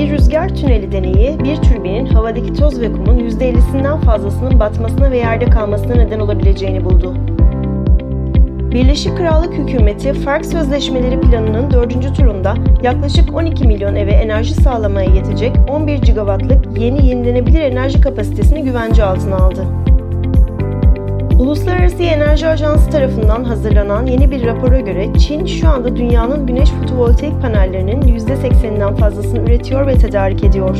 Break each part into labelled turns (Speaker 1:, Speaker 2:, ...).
Speaker 1: rüzgar tüneli deneyi bir türbinin havadaki toz ve kumun %50'sinden fazlasının batmasına ve yerde kalmasına neden olabileceğini buldu. Birleşik Krallık hükümeti FARC sözleşmeleri planının dördüncü turunda yaklaşık 12 milyon eve enerji sağlamaya yetecek 11 gigawattlık yeni yenilenebilir enerji kapasitesini güvence altına aldı. Uluslararası Enerji Ajansı tarafından hazırlanan yeni bir rapora göre Çin şu anda dünyanın güneş fotovoltaik panellerinin %80'inden fazlasını üretiyor ve tedarik ediyor.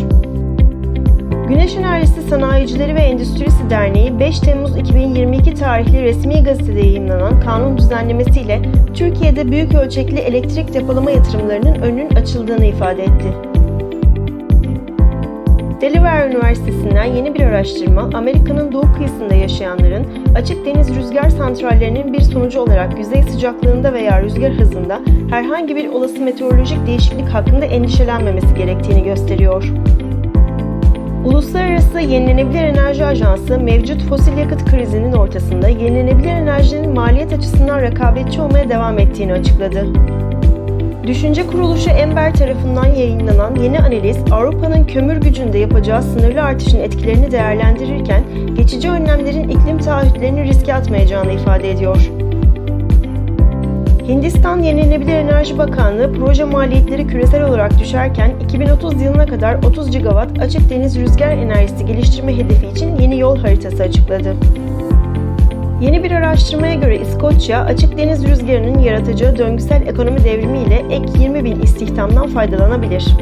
Speaker 1: Güneş Enerjisi Sanayicileri ve Endüstrisi Derneği 5 Temmuz 2022 tarihli resmi gazetede yayımlanan kanun düzenlemesiyle Türkiye'de büyük ölçekli elektrik depolama yatırımlarının önünün açıldığını ifade etti. Delaware Üniversitesi'nden yeni bir araştırma, Amerika'nın doğu kıyısında yaşayanların açık deniz rüzgar santrallerinin bir sonucu olarak yüzey sıcaklığında veya rüzgar hızında herhangi bir olası meteorolojik değişiklik hakkında endişelenmemesi gerektiğini gösteriyor. Uluslararası Yenilenebilir Enerji Ajansı mevcut fosil yakıt krizinin ortasında yenilenebilir enerjinin maliyet açısından rekabetçi olmaya devam ettiğini açıkladı. Düşünce Kuruluşu Ember tarafından yayınlanan yeni analiz, Avrupa'nın kömür gücünde yapacağı sınırlı artışın etkilerini değerlendirirken, geçici önlemlerin iklim taahhütlerini riske atmayacağını ifade ediyor. Hindistan Yenilenebilir Enerji Bakanlığı proje maliyetleri küresel olarak düşerken 2030 yılına kadar 30 gigawatt açık deniz rüzgar enerjisi geliştirme hedefi için yeni yol haritası açıkladı. Yeni bir araştırmaya göre İskoçya, açık deniz rüzgarının yaratacağı döngüsel ekonomi devrimi ile ek 20 bin istihdamdan faydalanabilir.